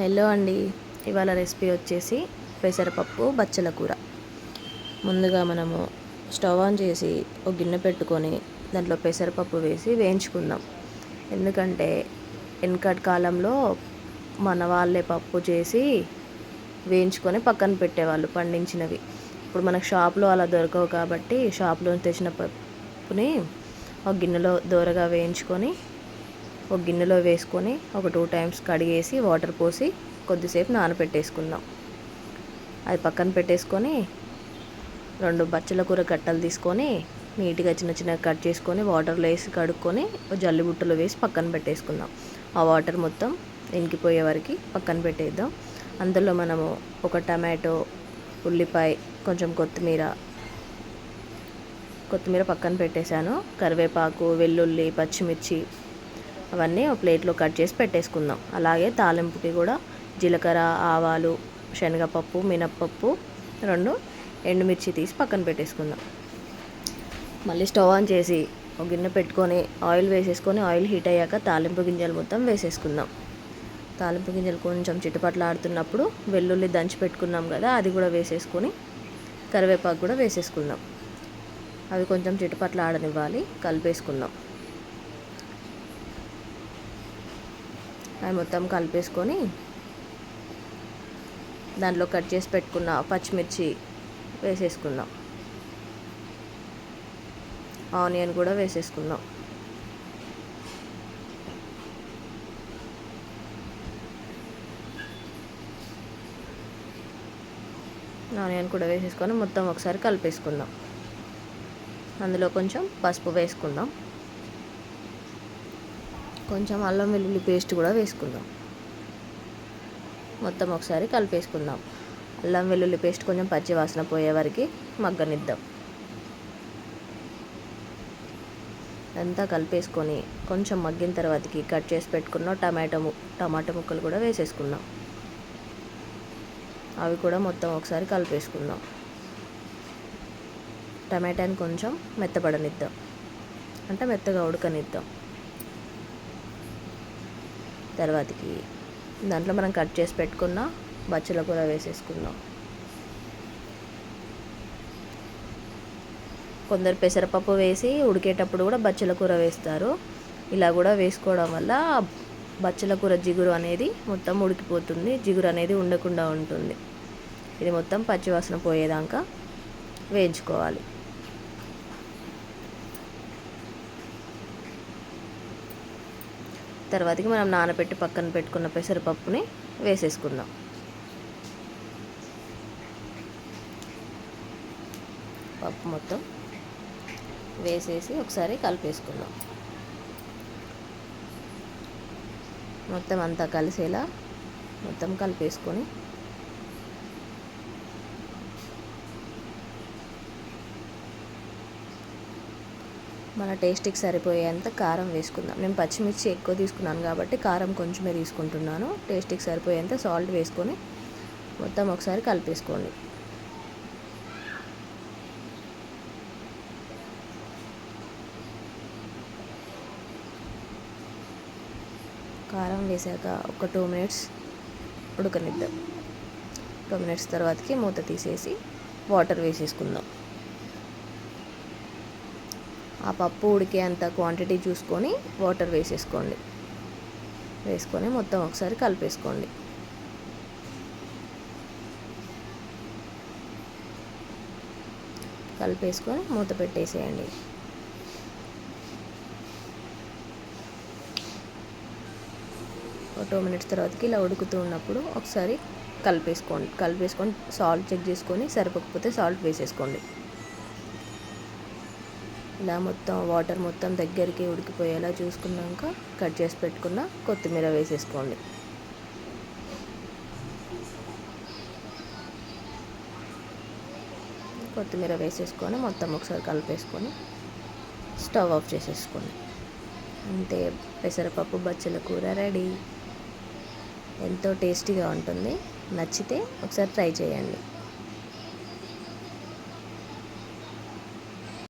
Hello అండి. ఇవాళ recipe వచ్చేసి పెసరపప్పు బచ్చల కూర. ముందుగా మనము స్టవ్ ఆన్ చేసి ఒక గిన్నె పెట్టుకొని దాంట్లో పెసరపప్పు వేసి వేయించుకుందాం. ఎందుకంటే వెనకటి కాలంలో మన వాళ్ళే పప్పు చేసి వేయించుకొని పక్కన పెట్టేవాళ్ళు పండించినవి. ఇప్పుడు మనకు షాప్లో అలా దొరకవు కాబట్టి షాప్లో తెచ్చిన పప్పుని ఒక గిన్నెలో దూరగా వేయించుకొని ఒక గిన్నెలో వేసుకొని ఒక టూ టైమ్స్ కడిగేసి వాటర్ పోసి కొద్దిసేపు నానబెట్టేసుకుందాం అది పక్కన పెట్టేసుకొని రెండు బచ్చల కూర కట్టలు తీసుకొని నీట్గా చిన్న చిన్నగా కట్ చేసుకొని వాటర్లో వేసి కడుక్కొని జల్లి బుట్టలో వేసి పక్కన పెట్టేసుకుందాం. ఆ వాటర్ మొత్తం ఇంకిపోయే వరకు పక్కన పెట్టేద్దాం. అందులో మనము ఒక టమాటో ఉల్లిపాయ కొంచెం కొత్తిమీర కొత్తిమీర పక్కన పెట్టేశాను. కరివేపాకు వెల్లుల్లి పచ్చిమిర్చి అవన్నీ ఒక ప్లేట్లో కట్ చేసి పెట్టేసుకుందాం. అలాగే తాలింపుకి కూడా జీలకర్ర ఆవాలు శనగపప్పు మినప్పప్పు రెండు ఎండుమిర్చి తీసి పక్కన పెట్టేసుకుందాం. మళ్ళీ స్టవ్ ఆన్ చేసి ఒక గిన్నె పెట్టుకొని ఆయిల్ వేసేసుకొని ఆయిల్ హీట్ అయ్యాక తాలింపు గింజలు మొత్తం వేసేసుకుందాం. తాలింపు గింజలు కొంచెం చిట్టుపట్లాడుతున్నప్పుడు వెల్లుల్లి దంచి పెట్టుకున్నాం కదా అది కూడా వేసేసుకొని కరివేపాకు కూడా వేసేసుకుందాం. అవి కొంచెం చిట్టుపట్లాడనివ్వాలి కలిపేసుకుందాం. అవి మొత్తం కలిపేసుకొని దాంట్లో కట్ చేసి పెట్టుకున్న పచ్చిమిర్చి వేసేసుకుందాం. ఆనియన్ కూడా వేసేసుకుందాం. ఆనియన్ కూడా వేసేసుకొని మొత్తం ఒకసారి కలిపేసుకుందాం. అందులో కొంచెం పసుపు వేసుకుందాం. కొంచెం అల్లం వెల్లుల్లి పేస్ట్ కూడా వేసుకుందాం. మొత్తం ఒకసారి కలిపేసుకుందాం. అల్లం వెల్లుల్లి పేస్ట్ కొంచెం పచ్చి వాసన పోయే వరకు మగ్గనిద్దాం. అంతా కలిపేసుకొని కొంచెం మగ్గిన తర్వాతకి కట్ చేసి పెట్టుకున్న టమాటో టమాటో ముక్కలు కూడా వేసేసుకుందాం. అవి కూడా మొత్తం ఒకసారి కలిపేసుకుందాం. టమాటాని కొంచెం మెత్తపడనిద్దాం. అంటే మెత్తగా ఉడకనిద్దాం. తర్వాతకి దాంట్లో మనం కట్ చేసి పెట్టుకున్న బచ్చల కూర వేసేసుకుందాం. కొందరు పెసరపప్పు వేసి ఉడికేటప్పుడు కూడా బచ్చల కూర వేస్తారు. ఇలా కూడా వేసుకోవడం వల్ల బచ్చల కూర జిగురు అనేది మొత్తం ఉడికిపోతుంది. జిగురు అనేది ఉండకుండా ఉంటుంది. ఇది మొత్తం పచ్చివాసన పోయేదాకా వేయించుకోవాలి. తర్వాతకి మనం నానబెట్టి పక్కన పెట్టుకున్న పెసరపప్పుని వేసేసుకుందాం. పప్పు మొత్తం వేసేసి ఒకసారి కలిపేసుకుందాం. మొత్తం అంతా కలిసేలా మొత్తం కలిపేసుకొని మన టేస్ట్కి సరిపోయేంత కారం వేసుకుందాం. నేను పచ్చిమిర్చి ఎక్కువ తీసుకున్నాను కాబట్టి కారం కొంచెమే తీసుకుంటున్నాను. టేస్ట్కి సరిపోయేంత సాల్ట్ వేసుకొని మొత్తం ఒకసారి కలిపేసుకోండి. కారం వేసాక ఒక టూ మినిట్స్ ఉడకనిద్దాం. టూ మినిట్స్ తర్వాతకి మూత తీసేసి వాటర్ వేసేసుకుందాం. ఆ పప్పు ఉడికే అంత క్వాంటిటీ చూసుకొని వాటర్ వేసేసుకోండి. వేసుకొని మొత్తం ఒకసారి కలిపేసుకోండి. కలిపేసుకొని మూత పెట్టేసేయండి. ఒక టూ మినిట్స్ తర్వాతకి ఇలా ఉడుకుతూ ఉన్నప్పుడు ఒకసారి కలిపేసుకోండి. కలిపేసుకొని సాల్ట్ చెక్ చేసుకొని సరిపోకపోతే సాల్ట్ వేసేసుకోండి. ఇలా మొత్తం వాటర్ మొత్తం దగ్గరికి ఉడికిపోయేలా చూసుకున్నాక కట్ చేసి పెట్టుకున్న కొత్తిమీర వేసేసుకోండి. కొత్తిమీర వేసేసుకొని మొత్తం ఒకసారి కలిపేసుకొని స్టవ్ ఆఫ్ చేసేసుకోండి. అంతే పెసరపప్పు బచ్చల కూర రెడీ. ఎంతో టేస్టీగా ఉంటుంది. నచ్చితే ఒకసారి ట్రై చేయండి.